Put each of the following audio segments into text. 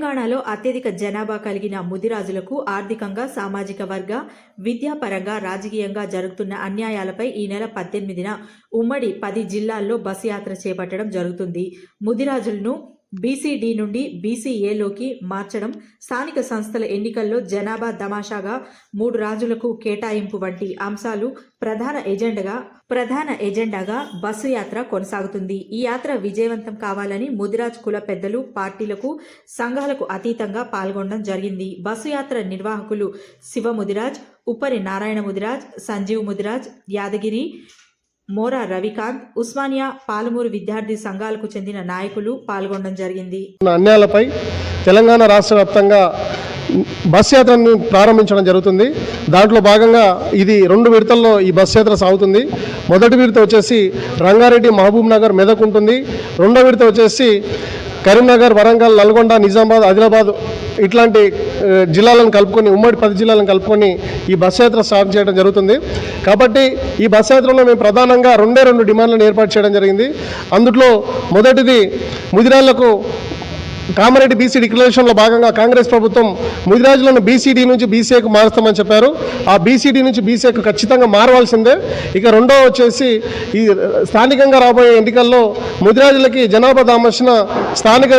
తెలంగాణలో అత్యధిక జనాభా కలిగిన ముదిరాజులకు ఆర్థికంగా సామాజిక వర్గ విద్యాపరంగా రాజకీయంగా జరుగుతున్న అన్యాయాలపై ఈ నెల పద్దెనిమిదిన ఉమ్మడి పది జిల్లాల్లో బస్సు యాత్ర చేపట్టడం జరుగుతుంది. ముదిరాజులను బీసీడీ నుండి బీసీఏలోకి మార్చడం స్థానిక సంస్థల ఎన్నికల్లో జనాభా దమాషాగా మూడు రాజులకు కేటాయింపు వంటి అంశాలు ప్రధాన ఎజెండాగా ప్రధాన ఎజెండాగా బస్సు యాత్ర కొనసాగుతుంది. ఈ యాత్ర విజయవంతం కావాలని ముదిరాజ్ కుల పెద్దలు పార్టీలకు సంఘాలకు అతీతంగా పాల్గొనడం జరిగింది. బస్సు యాత్ర నిర్వాహకులు శివ ముదిరాజ్ ఉప్పరి నారాయణ ముదిరాజ్ సంజీవ్ ముదిరాజ్ యాదగిరి మోరా రవికాంత్ ఉస్మానియా పాలమూరు విద్యార్థి సంఘాలకు చెందిన నాయకులు పాల్గొనడం జరిగింది. అన్యాలపై తెలంగాణ రాష్ట్ర వ్యాప్తంగా బస్ యాత్రను ప్రారంభించడం జరుగుతుంది. దాంట్లో భాగంగా ఇది రెండు విడతల్లో ఈ బస్ యాత్ర సాగుతుంది. మొదటి విడత వచ్చేసి రంగారెడ్డి మహబూబ్ నగర్ మెదక్ ఉంటుంది. రెండో విడత వచ్చేసి కరీంనగర్ వరంగల్ నల్గొండ నిజామాబాద్ ఆదిలాబాద్ ఇట్లాంటి జిల్లాలను కలుపుకొని ఉమ్మడి పది జిల్లాలను కలుపుకొని ఈ బస్ యాత్ర స్టార్ట్ చేయడం జరుగుతుంది. కాబట్టి ఈ బస్ యాత్రలో మేము ప్రధానంగా రెండే రెండు డిమాండ్లను ఏర్పాటు చేయడం జరిగింది. అందులో మొదటిది ముదిరాళ్ళకు కామారెడ్డి బీసీ డిక్లరేషన్లో భాగంగా కాంగ్రెస్ ప్రభుత్వం ముదిరాజులను బీసీడీ నుంచి బీసీఏకు మారుస్తామని చెప్పారు. ఆ బీసీడీ నుంచి బీసీఏకు ఖచ్చితంగా మారవలసిందే. ఇక రెండో వచ్చేసి ఈ స్థానికంగా రాబోయే ఎన్నికల్లో ముదిరాజులకి జనాభా దామర్శన స్థానిక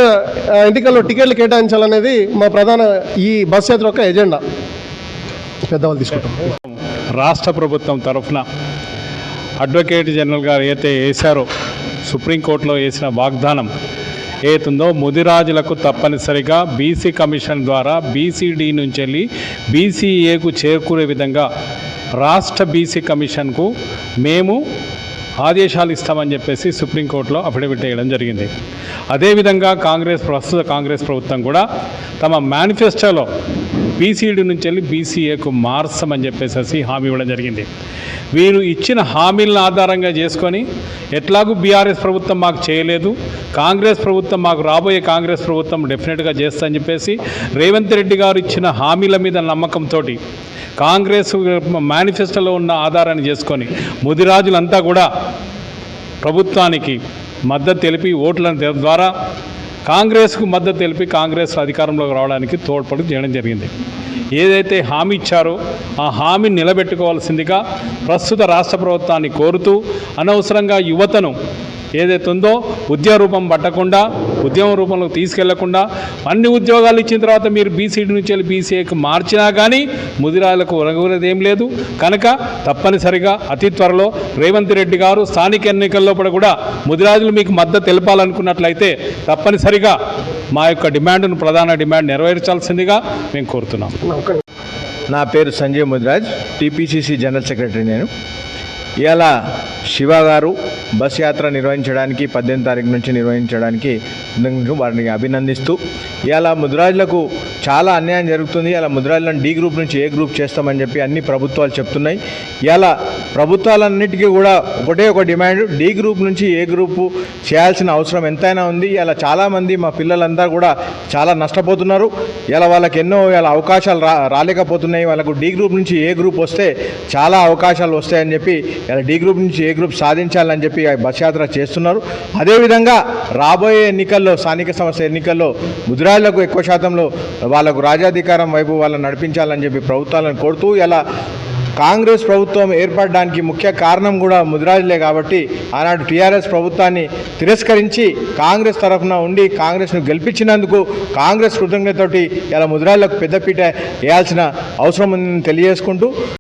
ఎన్నికల్లో టికెట్లు కేటాయించాలనేది మా ప్రధాన ఈ బస్ యాత్ర యొక్క ఎజెండా. పెద్దవాళ్ళు తీసుకుంటాం. రాష్ట్ర ప్రభుత్వం తరఫున అడ్వకేట్ జనరల్ గారు ఏదైతే వేశారో సుప్రీంకోర్టులో వేసిన వాగ్దానం ఏతుందో ముదిరాజులకు తప్పనిసరిగా బీసీ కమిషన్ ద్వారా బీసీడీ నుంచి వెళ్ళి బీసీఏకు చేరుకునే విధంగా రాష్ట్ర బీసీ కమిషన్కు మేము ఆదేశాలు ఇస్తామని చెప్పేసి సుప్రీంకోర్టులో అఫిడవిట్ వేయడం జరిగింది. అదేవిధంగా కాంగ్రెస్ ప్రస్తుత కాంగ్రెస్ ప్రభుత్వం కూడా తమ మేనిఫెస్టోలో బీసీడీ నుంచి వెళ్ళి బీసీఏకు మార్చమని చెప్పేసి హామీ ఇవ్వడం జరిగింది. వీరు ఇచ్చిన హామీలను ఆధారంగా చేసుకొని ఎట్లాగూ బీఆర్ఎస్ ప్రభుత్వం మాకు చేయలేదు కాంగ్రెస్ ప్రభుత్వం మాకు రాబోయే కాంగ్రెస్ ప్రభుత్వం డెఫినెట్గా చేస్తా అని చెప్పేసి రేవంత్ రెడ్డి గారు ఇచ్చిన హామీల మీద నమ్మకంతో కాంగ్రెస్ మేనిఫెస్టోలో ఉన్న ఆధారాన్ని చేసుకొని ముదిరాజులంతా కూడా ప్రభుత్వానికి మద్దతు తెలిపి ఓట్ల ద్వారా కాంగ్రెస్కు మద్దతు తెలిపి కాంగ్రెస్ అధికారంలోకి రావడానికి తోడ్పడి చేయడం జరిగింది. ఏదైతే హామీ ఇచ్చారో ఆ హామీని నిలబెట్టుకోవాల్సిందిగా ప్రస్తుత రాష్ట్ర ప్రభుత్వాన్ని కోరుతూ అనవసరంగా యువతను ఏదైతే ఉందో ఉద్యోగ రూపం పట్టకుండా ఉద్యమ రూపంలో తీసుకెళ్ళకుండా అన్ని ఉద్యోగాలు ఇచ్చిన తర్వాత మీరు బీసీడీ నుంచి వెళ్ళి బీసీఏకి మార్చినా కానీ ముదిరాలకు ఒరగనేది ఏం లేదు. కనుక తప్పనిసరిగా అతి త్వరలో రేవంత్ రెడ్డి గారు స్థానిక ఎన్నికల్లో కూడా ముదిరాజులు మీకు మద్దతు తెలపాలనుకున్నట్లయితే తప్పనిసరిగా మా యొక్క డిమాండ్ను ప్రధాన డిమాండ్ నెరవేర్చాల్సిందిగా మేము కోరుతున్నాం. నా పేరు Sanjay Mudiraj TPCC general secretary నేను. ఇవాళ శివ గారు బస్ యాత్ర నిర్వహించడానికి పద్దెనిమిది తారీఖు నుంచి నిర్వహించడానికి నేను వారిని అభినందిస్తూ ఇవాళ ముద్రాజులకు చాలా అన్యాయం జరుగుతుంది. ఇలా ముద్రాజులను డి గ్రూప్ నుంచి ఏ గ్రూప్ చేస్తామని చెప్పి అన్ని ప్రభుత్వాలు చెప్తున్నాయి. ఇలా ప్రభుత్వాలన్నిటికీ కూడా ఒకటే ఒక డిమాండ్ డి గ్రూప్ నుంచి ఏ గ్రూపు చేయాల్సిన అవసరం ఎంతైనా ఉంది. ఇలా చాలామంది మా పిల్లలంతా కూడా చాలా నష్టపోతున్నారు. ఇలా వాళ్ళకి ఎన్నో ఇలా అవకాశాలు రా రాలేకపోతున్నాయి. వాళ్ళకు డి గ్రూప్ నుంచి ఏ గ్రూప్ వస్తే చాలా అవకాశాలు వస్తాయని చెప్పి ఇలా డి గ్రూప్ నుంచి ఏ గ్రూప్ సాధించాలని చెప్పి ఆ బస్ యాత్ర చేస్తున్నారు. అదేవిధంగా రాబోయే ఎన్నికల్లో స్థానిక సంస్థ ఎన్నికల్లో ముద్రాళ్ళకు ఎక్కువ శాతంలో వాళ్ళకు రాజాధికారం వైపు వాళ్ళని నడిపించాలని చెప్పి ప్రభుత్వాలను కోరుతూ ఇలా కాంగ్రెస్ ప్రభుత్వం ఏర్పడడానికి ముఖ్య కారణం కూడా ముదిరాజులే కాబట్టి ఆనాడు టీఆర్ఎస్ ప్రభుత్వాన్ని తిరస్కరించి కాంగ్రెస్ తరఫున ఉండి కాంగ్రెస్ను గెలిపించినందుకు కాంగ్రెస్ కృతజ్ఞతతోటి ఇలా ముదిరాజులకు పెద్దపీట వేయాల్సిన అవసరం ఉందని తెలియజేసుకుంటూ